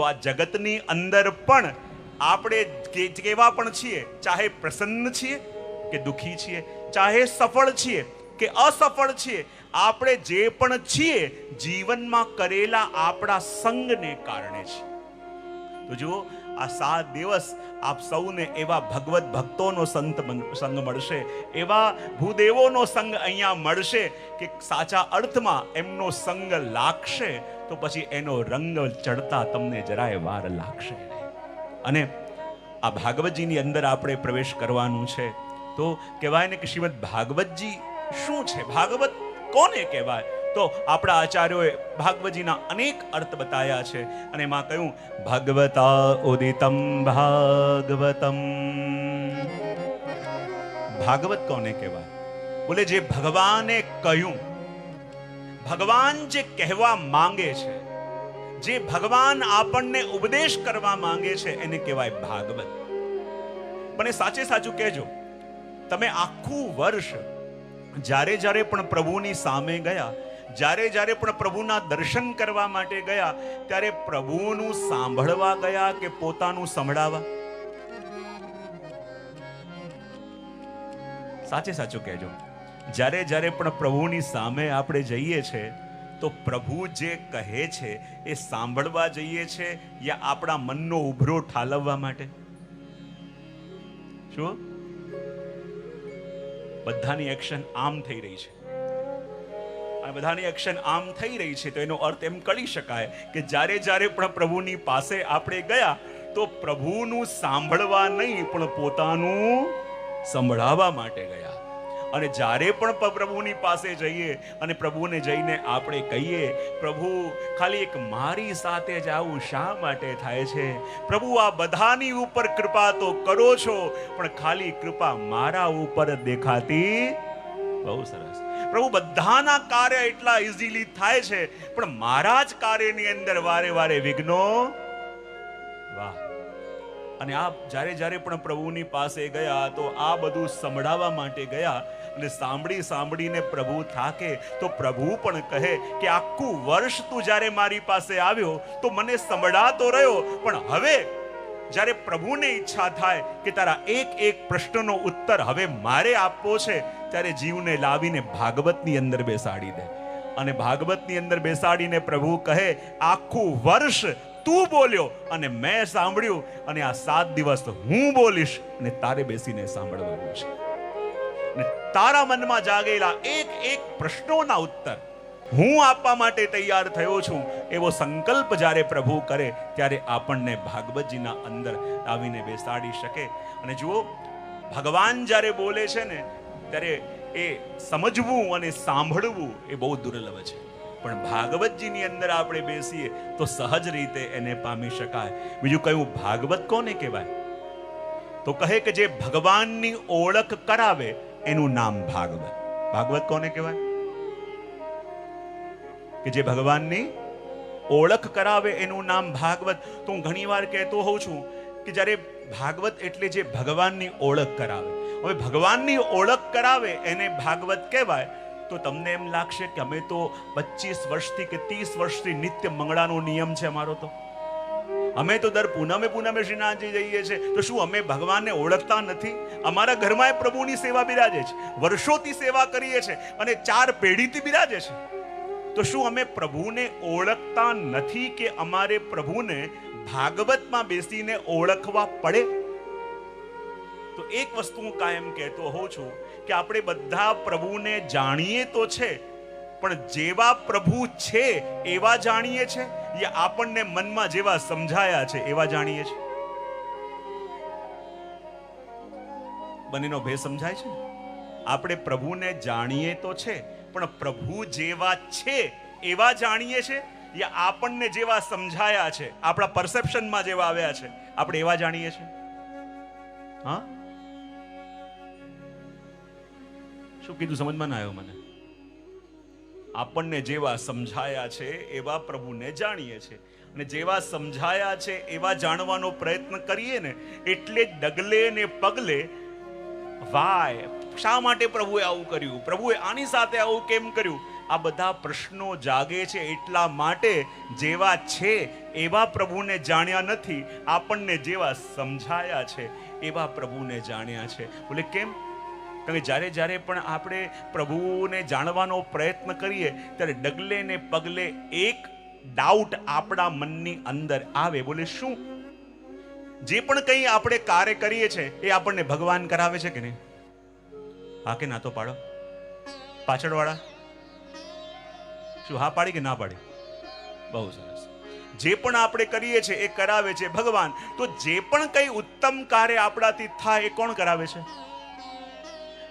તો આ જગતની અંદર પણ આપણે કેવા પણ છીએ, ચાહે પ્રસન્ન છીએ કે દુઃખી છીએ, ચાહે સફળ છીએ કે અસફળ છીએ, આપણે જે પણ છીએ, જીવનમાં કરેલા આપણા સંગને કારણે છે. તો જુઓ, આ સાત દિવસ આપ સૌને એવા ભગવત ભક્તોનો સંત સંગ મળશે, એવા ભૂદેવોનો સંગ અહીંયા મળશે કે સાચા અર્થમાં એમનો સંગ લાગશે તો પછી એનો રંગ ચડતા તમને જરાય વાર લાગશે અને આ ભાગવતજીની અંદર આપણે પ્રવેશ કરવાનું છે તો કહેવાય ને કે શ્રીમદ ભાગવતજી શું છે? ભાગવત કોને કહેવાય? તો આપણા આચાર્યોએ ભાગવતજીના અનેક અર્થ બતાવ્યા છે અને એમાં કહ્યું, ભગવતા ઉદિતમ ભાગવતમ. ભાગવત કોને કહેવાય? બોલે, જે ભગવાને કહ્યું ભગવાન જે કહેવા માંગે છે, જે ભગવાન આપણને ઉપદેશ કરવા માંગે છે, એને કહેવાય ભાગવત. પણ એ સાચે સાચું કહેજો, તમે આખું વર્ષ જ્યારે જ્યારે પણ પ્રભુની સામે ગયા, જ્યારે જ્યારે પણ પ્રભુના દર્શન કરવા માટે ગયા, ત્યારે પ્રભુનું સાંભળવા ગયા કે પોતાનું સંભળાવા? સાચે સાચું કહેજો. જ્યારે જ્યારે પણ પ્રભુની સામે આપણે જઈએ છે, તો પ્રભુ જે કહે છે એ સાંભળવા જઈએ છે યા આપણા મનનો ઉભરો ઠાલવવા માટે? શું? બધાની એક્શન આમ થઈ રહી છે. અને બધાની એક્શન આમ થઈ રહી છે, તો એનો અર્થ એમ કરી શકાય કે જ્યારે જ્યારે પણ પ્રભુની પાસે આપણે ગયા, તો પ્રભુનું સાંભળવા નહીં, પણ પોતાનું સંભળાવવા માટે ગયા. અને જ્યારે પણ પ્રભુની પાસે જઈએ અને પ્રભુને જઈને આપણે કહીએ, પ્રભુ, ખાલી એક મારી સાથે જ આવું શા માટે થાય છે? પ્રભુ, આ બધાની ઉપર કૃપા તો કરો છો, પણ ખાલી કૃપા મારા ઉપર દેખાતી બહુ સરસ. પ્રભુ, બધાના કાર્ય એટલા ઇઝીલી થાય છે, પણ મારા જ કાર્યની અંદર વારે વારે વિઘ્નો વાહ. અને આ જ્યારે જ્યારે પણ પ્રભુની પાસે ગયા, તો આ બધું સંભળાવવા માટે ગયા અને સાંભળી સાંભળીને પ્રભુ થાકે, તો પ્રભુ પણ કહે કે, આખું વર્ષ તું જ્યારે મારી પાસે આવ્યો, તો મને સંભળાતો રહ્યો. પણ હવે જ્યારે પ્રભુને ઈચ્છા થાય કે તારા એક એક પ્રશ્નનો ઉત્તર હવે મારે આપવો છે, ત્યારે જીવને લાવીને ભાગવતની અંદર બેસાડી દે. અને ભાગવતની અંદર બેસાડીને પ્રભુ કહે, આખું વર્ષ તું બોલ્યો અને મેં સાંભળ્યું અને આ સાત દિવસ હું બોલીશ અને તારે બેસીને સાંભળવાનું છે. અને તારા મનમાં જાગેલા એક એક પ્રશ્નોના ઉત્તર હું આપવા માટે તૈયાર થયો છું, એવો સંકલ્પ જ્યારે પ્રભુ કરે ત્યારે આપણને ભાગવતજીના અંદર આવીને બેસાડી શકે. અને જુઓ, ભગવાન જ્યારે બોલે છે ને, ત્યારે એ સમજવું અને સાંભળવું એ બહુ દુર્લભ છે. પણ ભાગવતજીની અંદર આપણે બેસીએ તો સહજ રીતે એને પામી શકાય. બીજું કયું, ભાગવત કોને કહેવાય? તો કહે કે જે ભગવાનની ઓળખ કરાવે એનું નામ ભાગવત. ભાગવત કોને કહેવાય? કે જે ભગવાનની ઓળખ કરાવે એનું નામ ભાગવત. તો હું ઘણીવાર કહેતો હોઉં છું કે જ્યારે ભાગવત એટલે જે ભગવાનની ઓળખ કરાવે. હવે ભગવાનની ઓળખ કરાવે એને ભાગવત કહેવાય. તો તમને એમ લાગશે કે અમે તો પચીસ વર્ષથી કે ત્રીસ વર્ષથી નિત્ય મંગળાનો નિયમ છે અમારો તો. અમે તો દર પૂનમે પૂનમે શ્રીનાથજી જઈએ છીએ. તો શું અમે ભગવાનને ઓળખતા નથી? અમારા ઘરમાં પ્રભુની સેવા બિરાજે છે. વર્ષોથી સેવા કરીએ છીએ અને ચાર પેઢીથી બિરાજે છે. તો શું અમે પ્રભુને ઓળખતા નથી કે અમારે પ્રભુને ભાગવતમાં બેસીને ઓળખવા પડે? તો એક વસ્તુ હું કાયમ કહેતો હોઉં છું કે આપણે બધા પ્રભુને જાણીએ તો છે, પણ જેવા પ્રભુ છે એવા જાણીએ છે? યા આપણને મનમાં જેવા સમજાયા છે, એવા જાણીએ છીએ. બંનેનો ભેદ સમજાય છે આપણે પ્રભુને જાણીએ તો છે, પણ પ્રભુ જેવા છે, એવા જાણીએ છે યા આપણને જેવા સમજાયા છે, આપણા પરસેપ્શનમાં જેવા આવ્યા છે, આપણે એવા જાણીએ છે હા? શું કીધું? સમજમાં ના આવ્યો મને? આપણને જેવા સમજાયા છે, એવા પ્રભુને જાણીએ છીએ અને જેવા સમજાયા છે, એવા જાણવાનો પ્રયત્ન કરીએ ને, એટલે ડગલે ને પગલે વાય, શા માટે પ્રભુએ આવું કર્યું? પ્રભુએ આની સાથે આવું કેમ કર્યું? આ બધા પ્રશ્નો જાગે છે, એટલા માટે જેવા છે, એવા પ્રભુને જાણ્યા નથી, આપણને જેવા સમજાયા છે, એવા પ્રભુને જાણ્યા છે. બોલે, કેમ? કારણ કે જ્યારે જ્યારે પણ આપણે પ્રભુને જાણવાનો પ્રયત્ન કરીએ, ત્યારે ડગલે ને પગલે એક ડાઉટ આપણા મનની અંદર આવે. બોલે શું? જે પણ કંઈ આપણે કાર્ય કરીએ છીએ એ આપણને ભગવાન કરાવે છે કે નહીં? હા કે ના તો પાડો. પાછળવાળા? શું હા પાડી કે ના પાડી? બહુ સરસ. જે પણ આપણે કરીએ છીએ એ કરાવે છે ભગવાન. તો જે પણ કંઈ ઉત્તમ કાર્ય આપણાથી થાય, એ કોણ કરાવે છે?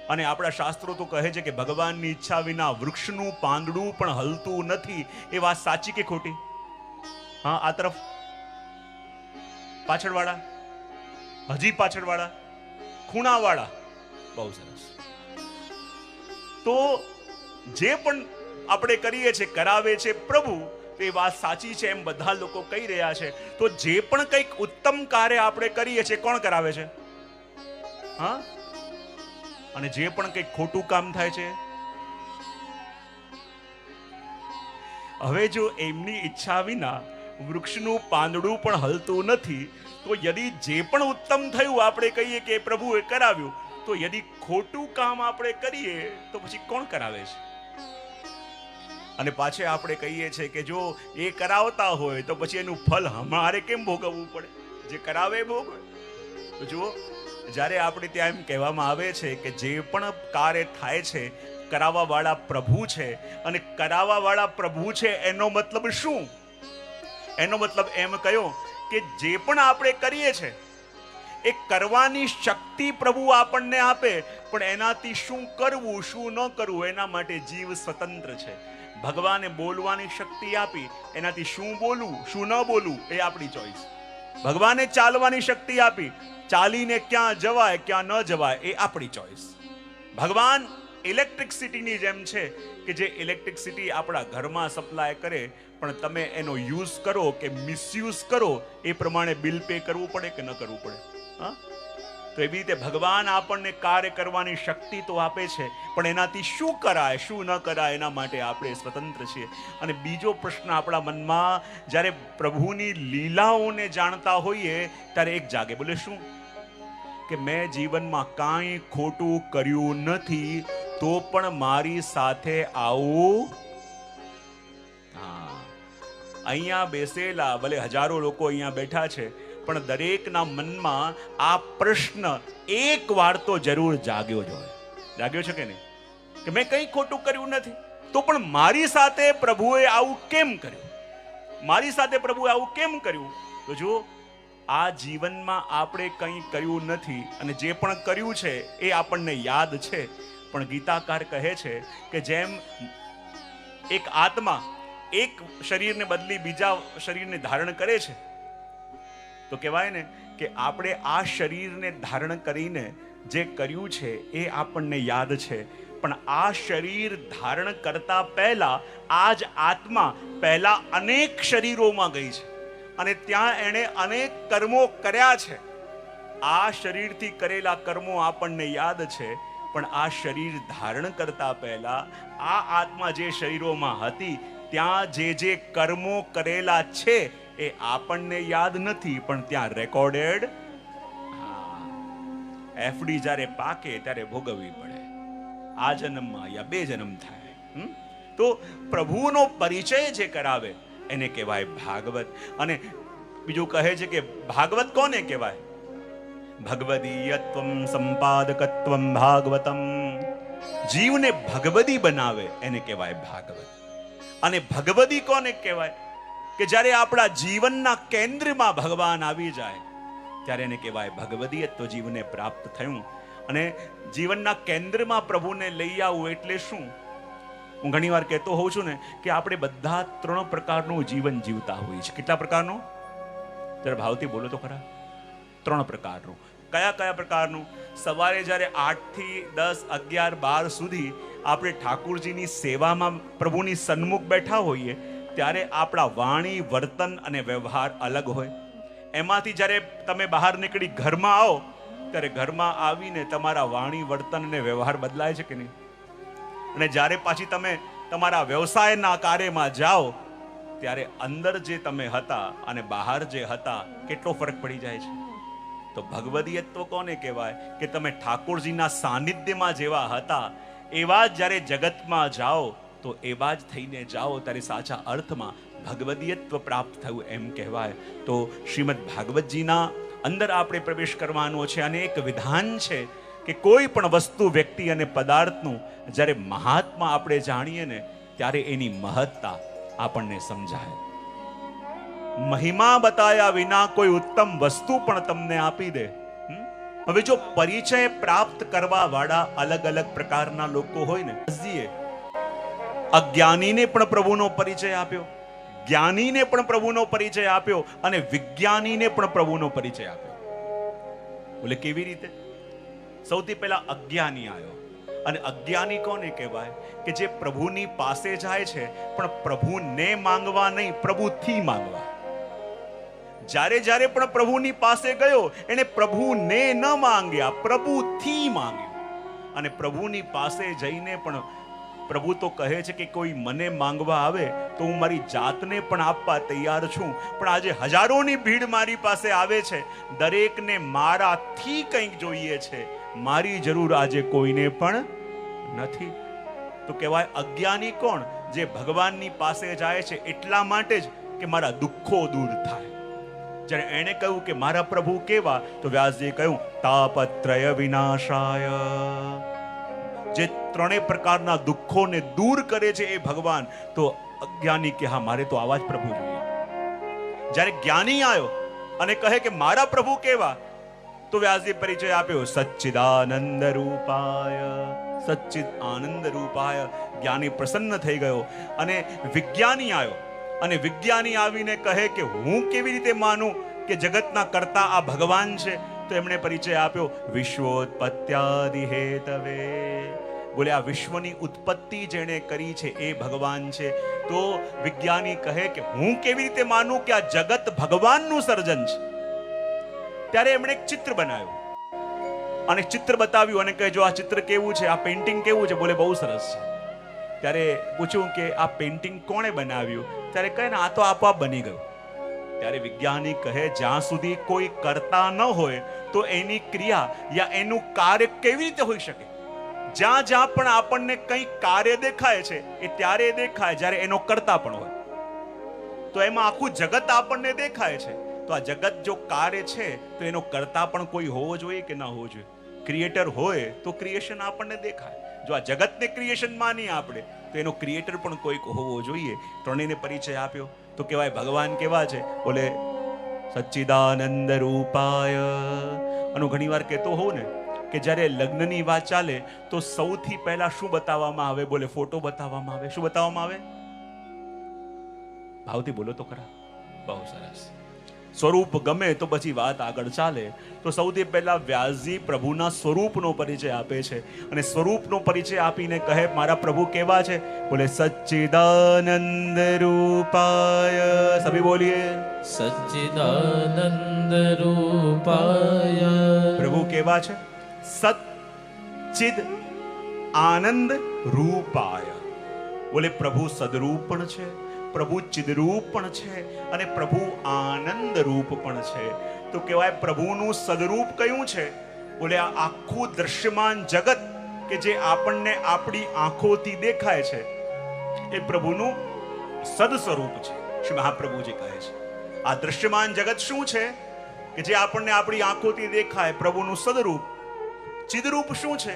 અને આપણા શાસ્ત્રો તો કહે છે કે ભગવાનની ઈચ્છા વિના વૃક્ષનું પાંદડું પણ હલતું નથી. એ વાત સાચી કે ખોટી? હા, આ તરફ. પાછળવાળા? હજી પાછળવાળા? ખૂણાવાળા? બહુ સરસ. તો જે પણ આપણે કરીએ છીએ કરાવે છે પ્રભુ એ વાત સાચી છે એમ બધા લોકો કહી રહ્યા છે. તો જે પણ કંઈક ઉત્તમ કાર્ય આપણે કરીએ છીએ કોણ કરાવે છે? હા? અને જે પણ કંઈક ખોટું કામ થાય છે? હવે જો એમની ઈચ્છા વિના વૃક્ષનું પાંદડું પણ હલતું નથી, તો યદિ જે પણ ઉત્તમ થયું આપણે કહીએ કે પ્રભુએ કરાવ્યું, તો યદિ ખોટું કામ આપણે કરીએ, તો પછી કોણ કરાવે છે? અને પાછે આપણે કહીએ છીએ કે જો એ કરાવતા હોય, તો પછી એનું ફલ અમારે કેમ ભોગવવું પડે? જે કરાવે ભોગવે. તો જુઓ જ્યારે આપણે ત્યાં એમ કહેવામાં આવે છે કે જે પણ કાર્ય થાય છે, કરાવવાવાળા પ્રભુ છે, અને કરાવવાવાળા પ્રભુ છે એનો મતલબ શું? એનો મતલબ એમ કયો કે જે પણ આપણે કરીએ છે, એ કરવાની શક્તિ પ્રભુ આપણને આપે, પણ એનાથી શું કરવું, શું ન કરવું, એના માટે જીવ સ્વતંત્ર છે. ભગવાને બોલવાની શક્તિ આપી, એનાથી શું બોલવું, શું ન બોલવું, એ આપણી ચોઈસ. ભગવાને ચાલવાની શક્તિ આપી. ચાલીને ક્યાં જવાય, ક્યાં ન જવાય એ આપણી ચોઈસ ભગવાન ઇલેક્ટ્રિકસિટીની જેમ છે કે જે ઇલેક્ટ્રિકસિટી આપણા ઘરમાં સપ્લાય કરે, પણ તમે એનો યુઝ કરો કે મિસયુઝ કરો, એ પ્રમાણે બિલ પે કરવું પડે કે ન કરવું પડે? હા? તો એવી રીતે ભગવાન આપણને કાર્ય કરવાની શક્તિ તો આપે છે, પણ એનાથી શું કરાય, શું ન કરાય એના માટે આપણે સ્વતંત્ર છીએ. અને બીજો પ્રશ્ન આપણા મનમાં, જ્યારે પ્રભુની લીલાઓને જાણતા હોઈએ, ત્યારે એક જાગે, બોલે શું? કે મેં જીવનમાં કાંઈ ખોટું કર્યું નથી, તો પણ મારી સાથે આવું. હા. અહીંયા બેસેલા, ભલે હજારો લોકો અહીંયા બેઠા છે પણ દરેકના મનમાં આ પ્રશ્ન એક વાર તો જરૂર જાગ્યો જ હોય. જાગ્યો છે કે નહીં? કે મેં કંઈ ખોટું કર્યું નથી? તો પણ મારી સાથે પ્રભુએ આવું કેમ કર્યું? મારી સાથે પ્રભુએ આવું કેમ કર્યું? તો જો આ જીવનમાં આપણે કંઈ કર્યું નથી અને જે પણ કર્યું છે એ આપણને યાદ છે. પણ ગીતાકાર કહે છે કે જેમ એક આત્મા એક શરીરને બદલી બીજા શરીરને ધારણ કરે છે તો કહેવાય ને કે આપણે આ શરીરને ધારણ કરીને જે કર્યું છે એ આપણને યાદ છે. પણ આ શરીર ધારણ કરતા પહેલા આ જ આત્મા પહેલા અનેક શરીરોમાં ગઈ છે અને ત્યાં એણે અનેક કર્મો કર્યા છે. આ શરીરથી કરેલા કર્મો આપણને યાદ છે, પણ આ શરીર ધારણ કરતા પહેલા આ આત્મા જે શરીરોમાં હતી, ત્યાં જે જે કર્મો કરેલા છે એ આપણને યાદ નથી, પણ ત્યાં રેકોર્ડેડ એફડી જ્યારે પાકે ત્યારે ભોગવવી પડે. આ જન્મમાં યા બે જન્મ થાય? તો પ્રભુનો પરિચય જે કરાવે, એને કહેવાય ભાગવત. અને બીજું કહે છે કે ભાગવત કોને કહેવાય? ભગવદીયત્વમ સંપાદકત્વમ ભાગવતમ. જીવને ભગવદી બનાવે, એને કહેવાય ભાગવત. અને ભગવદી કોને કહેવાય? કે જ્યારે આપણા જીવનના કેન્દ્રમાં ભગવાન આવી જાય, ત્યારે એને કહેવાય ભગવદીયત્વ જીવને પ્રાપ્ત થયું. અને જીવનના કેન્દ્રમાં પ્રભુને લઈ આવવું એટલે શું? હું ઘણીવાર કહેતો હોઉં છું ને કે આપણે બધા ત્રણ પ્રકારનું જીવન જીવતા હોઈએ છીએ. કેટલા પ્રકારનું? ત્યારે ભાવથી બોલો તો ખરા. ત્રણ પ્રકારનું. કયા કયા પ્રકારનું? સવારે જ્યારે આઠથી દસ, અગિયાર, બાર સુધી આપણે ઠાકુરજીની સેવામાં પ્રભુની સન્મુખ બેઠા હોઈએ ત્યારે આપણા વાણી, વર્તન અને વ્યવહાર અલગ હોય. એમાંથી જ્યારે તમે બહાર નીકળી ઘરમાં આવો, ત્યારે ઘરમાં આવીને તમારા વાણી, વર્તન અને વ્યવહાર બદલાય છે કે નહીં? અને જ્યારે પાછી તમે તમારા વ્યવસાયના કાર્યમાં જાઓ, ત્યારે અંદર જે તમે હતા અને બહાર જે હતા, કેટલો ફરક પડી જાય છે? તો ભગવદીયત્વ કોને કહેવાય? કે તમે ઠાકોરજીના સાનિધ્યમાં જેવા હતા, એવા જ જ્યારે જગતમાં જાઓ તો એવા જ થઈને જાઓ ત્યારે સાચા અર્થમાં ભગવદીયત્વ પ્રાપ્ત થયું એમ કહેવાય તો શ્રીમદ ભાગવતજીના અંદર આપણે પ્રવેશ કરવાનો છે અને એક વિધાન છે કે કોઈ પણ વસ્તુ, વ્યક્તિ અને પદાર્થનું જ્યારે મહાત્મા આપણે જાણીએ ને ત્યારે એની મહત્તા આપણને સમજાય મહિમા બતાયા વિના કોઈ ઉત્તમ વસ્તુ પણ તમને આપી દે? હવે જો પરિચય પ્રાપ્ત કરવા વાળા અલગ અલગ પ્રકારના લોકો હોય ને. અજ્ઞાનીને પણ પ્રભુનો પરિચય આપ્યો. જ્ઞાનીને પણ પ્રભુનો પરિચય આપ્યો અને વિજ્ઞાનીને પણ પ્રભુનો પરિચય આપ્યો. બોલે, કેવી રીતે? સૌથી પહેલા અજ્ઞાની આવ્યો અને અજ્ઞાની કોને કહેવાય? કે જે પ્રભુની પાસે જાય છે, પણ પ્રભુને માંગવા નહીં, પ્રભુથી માંગવા. જ્યારે જ્યારે પણ પ્રભુની પાસે ગયો, એને પ્રભુને ન માંગ્યા, પ્રભુથી માંગ્યું. અને પ્રભુની પાસે જઈને પણ પ્રભુ તો કહે છે કે કોઈ મને માંગવા આવે તો હું મારી જાતને પણ આપવા તૈયાર છું. પણ આજે હજારોની ભીડ મારી પાસે આવે છે. દરેકને મારાથી કંઈક જોઈએ છે. મારી જરૂર આજે કોઈને પણ નથી. તો કહેવાય અજ્ઞાની કોણ? જે ભગવાનની પાસે જાય છે એટલા માટે જ કે મારા દુઃખો દૂર થાય. જ્યારે એણે કહ્યું કે મારા પ્રભુ કેવા? તો વ્યાસજીએ કહ્યું, તાપત્રય વિનાશાય. જે ત્રણેય પ્રકારના દુઃખોને દૂર કરે છે એ ભગવાન, તો અજ્ઞાની કે, હા, મારે તો આવા જ પ્રભુ જોઈએ. જ્યારે જ્ઞાની આવ્યો અને કહે કે, મારા પ્રભુ કેવા? તો વ્યાસજી પરિચય આપ્યો, સચ્ચિદાનંદ રૂપાય, સચ્ચિદ આનંદ રૂપાય. જ્ઞાની પ્રસન્ન થઈ ગયો અને વિજ્ઞાની આવ્યો. અને વિજ્ઞાની આવીને કહે કે, હું કેવી રીતે માનું કે જગતના કરતા આ ભગવાન છે? તો એમણે પરિચય આપ્યો વિશ્વોત્પત્યાદિ હેતવે બોલે, આ વિશ્વની ઉત્પત્તિ જેણે કરી છે એ ભગવાન છે. તો વિજ્ઞાની કહે કે, હું કેવી રીતે માનું કે આ જગત ભગવાનનું સર્જન છે? ત્યારે એમણે એક ચિત્ર બનાવ્યું. અને ચિત્ર બતાવ્યું અને કહે, જો આ ચિત્ર કેવું છે, આ પેઇન્ટિંગ કેવું છે? બોલે, બહુ સરસ છે. ત્યારે પૂછ્યું કે, આ પેઇન્ટિંગ કોણે બનાવ્યું? ત્યારે કહે ને, આ તો આપોઆપ બની ગયું. ત્યારે વિજ્ઞાની કહે, જ્યાં સુધી કોઈ કરતા ન હોય, તો એની ક્રિયા યા એનું કાર્ય કેવી રીતે હોઈ શકે? જ્યાં જ્યાં પણ આપણને કંઈ કાર્ય દેખાય છે, એ ત્યારે દેખાય, જ્યારે એનો કરતા પણ હોય. તો એમાં આખું જગત આપણને દેખાય છે. તો આ જગત જો કાર્ય છે, તો એનો કરતા પણ કોઈ હોવો જોઈએ કે ના હોવો જોઈએ? ક્રિએટર હોય, તો ક્રિએશન આપણને દેખાય. જો આ જગતને ક્રિએશન માનીએ આપણે, તો એનો ક્રિએટર પણ કોઈક હોવો જોઈએ. ત્રણેયને પરિચય આપ્યો. તો કહેવાય ભગવાન કેવા છે? બોલે, સચ્ચિદાનંદ રૂપાય. હું ઘણીવાર કહેતો હોઉં ને કે જ્યારે લગ્નની વાત ચાલે તો સૌથી પહેલા શું બતાવવામાં આવે? બોલે ફોટો બતાવવામાં આવે. શું બતાવવામાં આવે? ભાવથી બોલો તો ખરા. બહુ સરસ. સ્વરૂપ ગમે તો પછી વાત આગળ ચાલે. તો સૌથી પહેલા વ્યાસજી પ્રભુના સ્વરૂપનો પરિચય આપે છે. અને સ્વરૂપનો પરિચય આપીને કહે મારા પ્રભુ કેવા છે? બોલે સચ્ચિદાનંદ રૂપાય. સભી બોલીએ. સચ્ચિદાનંદ રૂપાય. પ્રભુ કેવા છે? સચ્ચિદ આનંદ રૂપાય બોલે પ્રભુ સદરૂપ પણ છે પ્રભુ ચિદરૂપ પણ છે અને પ્રભુ આનંદ રૂપ પણ છે તો કહેવાય પ્રભુનું સદરૂપ કયું છે બોલે આ આખું દ્રશ્યમાન જગત કે જે આપણને આપણી આંખોથી દેખાય છે એ પ્રભુનું સદ સ્વરૂપ છે, શ્રી મહાપ્રભુજી કહે છે. આ દ્રશ્યમાન જગત શું છે? કે જે આપણને આપણી આંખોથી દેખાય, પ્રભુનું સદરૂપ ચિદરૂપ શું છે?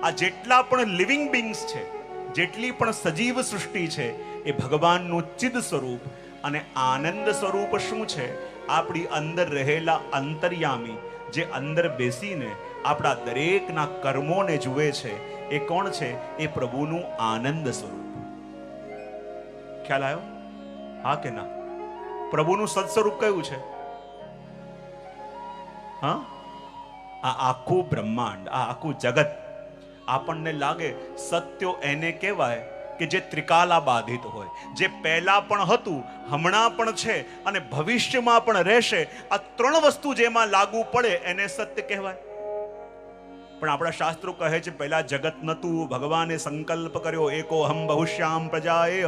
આ જેટલા પણ લિવિંગ બિંગ્સ છે, જેટલી પણ સજીવ સૃષ્ટિ છે, એ ભગવાનનું ચિદ સ્વરૂપ અને આનંદ સ્વરૂપ શું છે? આપણી અંદર રહેલા અંતર્યામી, જે અંદર બેસીને આપણા દરેકના કર્મોને જુએ છે, એ કોણ છે? એ પ્રભુનું આનંદ સ્વરૂપ. ખ્યાલ આવ્યો? હા કે ના? પ્રભુનું સત્સ્વરૂપ કયું છે? હા? આ આખું બ્રહ્માંડ, આ આખું જગત આપણને લાગે સત્યો એને કહેવાય કે જે ત્રિકાલા બાધિત હોય. જે પહેલા પણ હતું, હમણાં પણ છે અને ભવિષ્યમાં પણ રહેશે. આ ત્રણ વસ્તુ જેમાં લાગુ પડે એને સત્ય કહેવાય. પણ આપણા શાસ્ત્રો કહે છે, પહેલા જગત નતું, ભગવાને સંકલ્પ કર્યો, એકો હમ બહુશ્યામ પ્રજાએ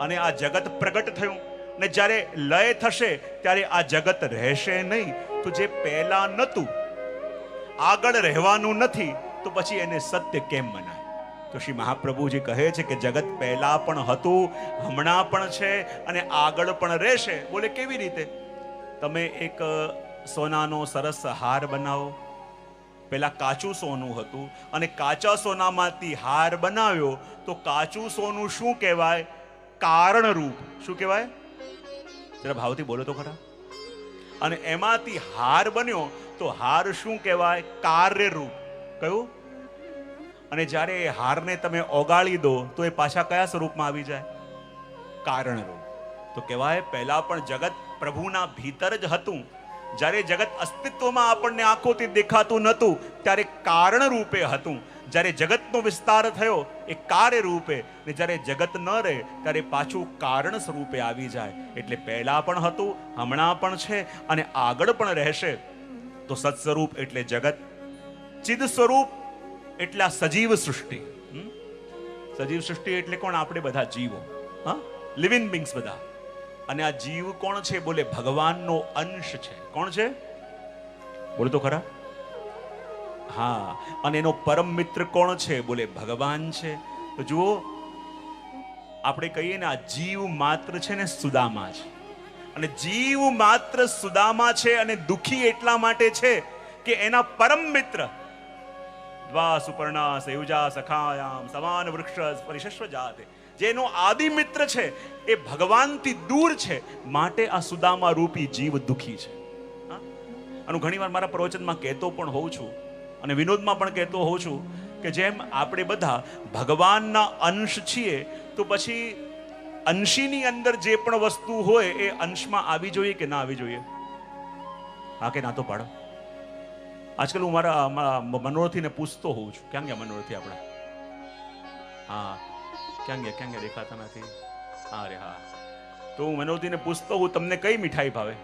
અને આ જગત પ્રગટ થયું. ને જ્યારે લય થશે, ત્યારે આ જગત રહેશે નહીં. તો જે પહેલા નતું આગળ રહેવાનું નથી, તો પછી એને સત્ય કેમ મનાય? તો શ્રી મહાપ્રભુજી કહે છે કે જગત પહેલા પણ હતું, હમણાં પણ છે અને આગળ પણ રહેશે. બોલે કેવી રીતે? તમે એક સોનાનો સરસ હાર બનાવો. પેલા કાચું સોનું હતું અને કાચા સોનામાંથી હાર બનાવ્યો, તો કાચું સોનું શું કહેવાય? કારણરૂપ. શું કહેવાય? જરા ભાવથી બોલો તો ખરા. અને એમાંથી હાર બન્યો તો હાર શું કહેવાય? કાર્યરૂપ. કયું? અને જ્યારે એ હારને તમે ઓગાળી દો, તો એ પાછા કયા સ્વરૂપમાં આવી જાય? કારણરૂપ. તો કહેવાય, પહેલા પણ જગત પ્રભુના ભીતર જ હતું. જ્યારે જગત અસ્તિત્વમાં આપણને આંખોથી દેખાતું નહોતું, ત્યારે કારણ રૂપે હતું. જ્યારે જગતનો વિસ્તાર થયો, એ કાર્ય રૂપે ને જ્યારે જગત ન રહે, ત્યારે પાછું કારણ સ્વરૂપે આવી જાય. એટલે પહેલાં પણ હતું, હમણાં પણ છે, અને આગળ પણ રહેશે. તો સત્સ્વરૂપ એટલે જગત ચિદ સ્વરૂપ એટલે આ સજીવ સૃષ્ટિ. સજીવ સૃષ્ટિ એટલે કોણ? આપણે બધા જીવો. હા? લિવિંગ બિંગ્સ બધા. અને આ જીવ કોણ છે? બોલે ભગવાનનો અંશ છે. કોણ છે? બોલો તો ખરા? હા. અને એનો પરમ મિત્ર કોણ છે? બોલે ભગવાન છે. તો જુઓ, આપણે કહીએ ને આ જીવ માત્ર છે ને સુદામા છે. અને જીવ માત્ર સુદામા છે અને દુખી એટલા માટે છે કે એના પરમ મિત્ર દ્વા સુપર્ણા સયુજા સખાયામ સમાન વૃક્ષ પરિશસ્વ જાતે જેનો આદિ મિત્ર છે, એ ભગવાનથી દૂર છે, માટે આ સુદામા રૂપી જીવ દુખી છે? આનું ઘણીવાર મારા પ્રવચનમાં કહેતો પણ હોઉં છું અને વિનોદમાં પણ કહેતો હોઉં છું કે જેમ આપણે બધા ભગવાનના અંશ છીએ, તો પછી અંશીની અંદર જે પણ વસ્તુ હોય એ અંશમાં આવી જોઈએ કે ના આવી જોઈએ? હા કે ના તો પાડો. આજકાલ હું મારા મનોરથીને પૂછતો હોઉં છું. ક્યાં ગયા મનોરથી આપણા? હા. ક્યાં ગયા ક્યાં ગયા? દેખાતા નથી. હા રે હા. તો હું મનોરથીને પૂછતો હું તમને કઈ મીઠાઈ ભાવે?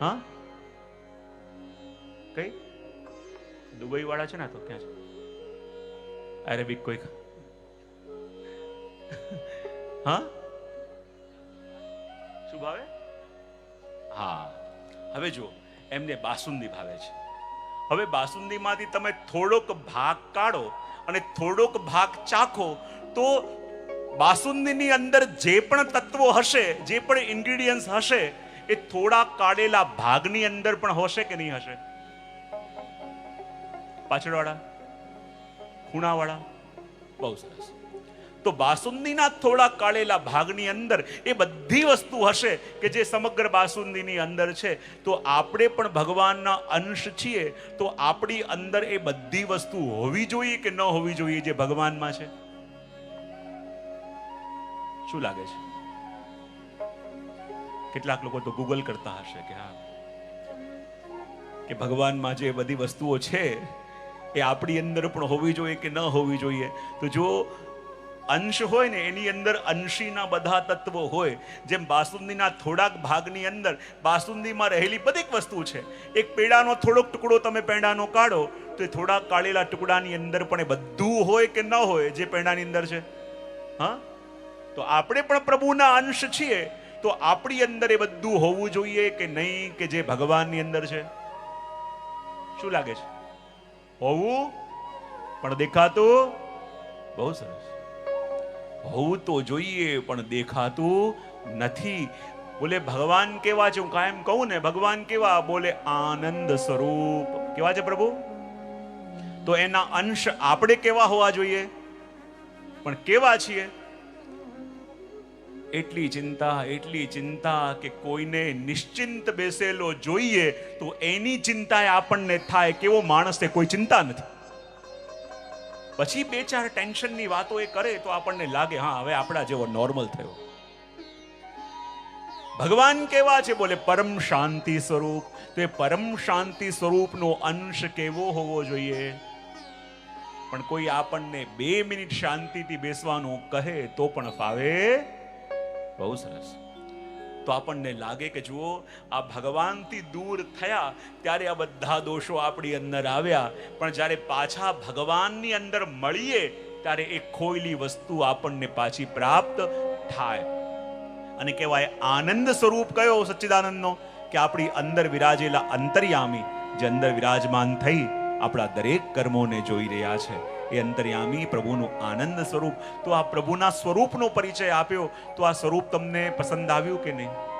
હા? કઈ? દુબઈ વાળા છે ને તો, ક્યાં છે? અરેબિક કોઈક. હા? શું ભાવે? હા, હવે જો એમને બાસુંદી ભાવે છે. હવે બાસુંદીમાંથી તમે થોડોક ભાગ કાઢો અને થોડોક ભાગ ચાખો તો બાસુંદીની અંદર જે પણ તત્વો હશે, જે પણ ઇન્ગ્રીડિયન્ટ્સ હશે, એ થોડા કાઢેલા ભાગની અંદર પણ હશે કે નહીં હશે? પાછળવાળા, ખૂણાવાળા? બહુ સરસ. તો બાસુંદીના થોડા કાળેલા ભાગની અંદર એ બધી વસ્તુ હશે કે જે સમગ્ર બાસુંદીની અંદર છે. તો આપણે પણ ભગવાનના અંશ છીએ, તો આપણી અંદર એ બધી વસ્તુ હોવી જોઈએ કે ન હોવી જોઈએ જે ભગવાનમાં છે? શું લાગે છે? કેટલાક લોકો તો ગૂગલ કરતા હશે કે હા, કે ભગવાનમાં જે બધી વસ્તુઓ છે, એ આપણી અંદર પણ હોવી જોઈએ કે ન હોવી જોઈએ? તો જો અંશ હોય ને, એની અંદર અંશીના બધા તત્વો હોય. જેમ બાસુંદીના થોડાક ભાગની અંદર, બાસુંદીમાં રહેલી બધી વસ્તુ છે. એક પેડાનો થોડોક ટુકડો તમે પેંડાનો કાઢો, તો એ થોડાક કાઢેલા ટુકડાની અંદર પણ એ બધું હોય કે ન હોય, જે પેંડાની અંદર છે? હા? તો આપણે પણ પ્રભુના અંશ છીએ, તો આપણી અંદર એ બધું હોવું જોઈએ કે નહીં કે જે ભગવાનની અંદર છે? શું લાગે છે? હોવું? પણ દેખાતું? બહુ સરસ. હોવું તો જોઈએ, પણ દેખાતું નથી. બોલે, ભગવાન કેવા છે? હું કાયમ કહું ને, ભગવાન કેવા? બોલે, આનંદ સ્વરૂપ. કેવા છે પ્રભુ? તો એના અંશ આપણે કેવા હોવા જોઈએ? પણ કેવા છીએ? એટલી ચિંતા એટલી ચિંતા કે કોઈને નિશ્ચિંત બેસેલો જોઈએ તો એની ચિંતાએ આપણને થાય કેવો માણસ છે કોઈ ચિંતા નથી. પછી બે ચાર ટેન્શનની વાતો એ કરે તો આપણને લાગે, હા, હવે આપણા જેવો નોર્મલ થયો. ભગવાન કેવા છે? બોલે, પરમ શાંતિ સ્વરૂપ. તો એ પરમ શાંતિ સ્વરૂપનો અંશ કેવો હોવો જોઈએ? પણ કોઈ આપણને બે મિનિટ શાંતિથી બેસવાનું કહે તો પણ ફાવે? બહુ સરસ. તો આપણને લાગે કે જુઓ, આ ભગવાનથી દૂર થયા ત્યારે આ બધા દોષો આપણી અંદર આવ્યા. પણ જ્યારે પાછા ભગવાનની અંદર મળીએ, ત્યારે એ ખોયેલી વસ્તુ આપણને પાછી પ્રાપ્ત થાય. અને કહેવાય આનંદ સ્વરૂપ કયો સચ્ચિદાનંદનો? કે આપણી અંદર વિરાજેલા અંતર્યામી જે અંદર વિરાજમાન થઈ આપણા દરેક કર્મોને જોઈ રહ્યા છે. એ અંતર્યામી પ્રભુનું આનંદ સ્વરૂપ. તો આ પ્રભુના સ્વરૂપનો પરિચય આપ્યો. તો આ સ્વરૂપ તમને પસંદ આવ્યું કે નહીં?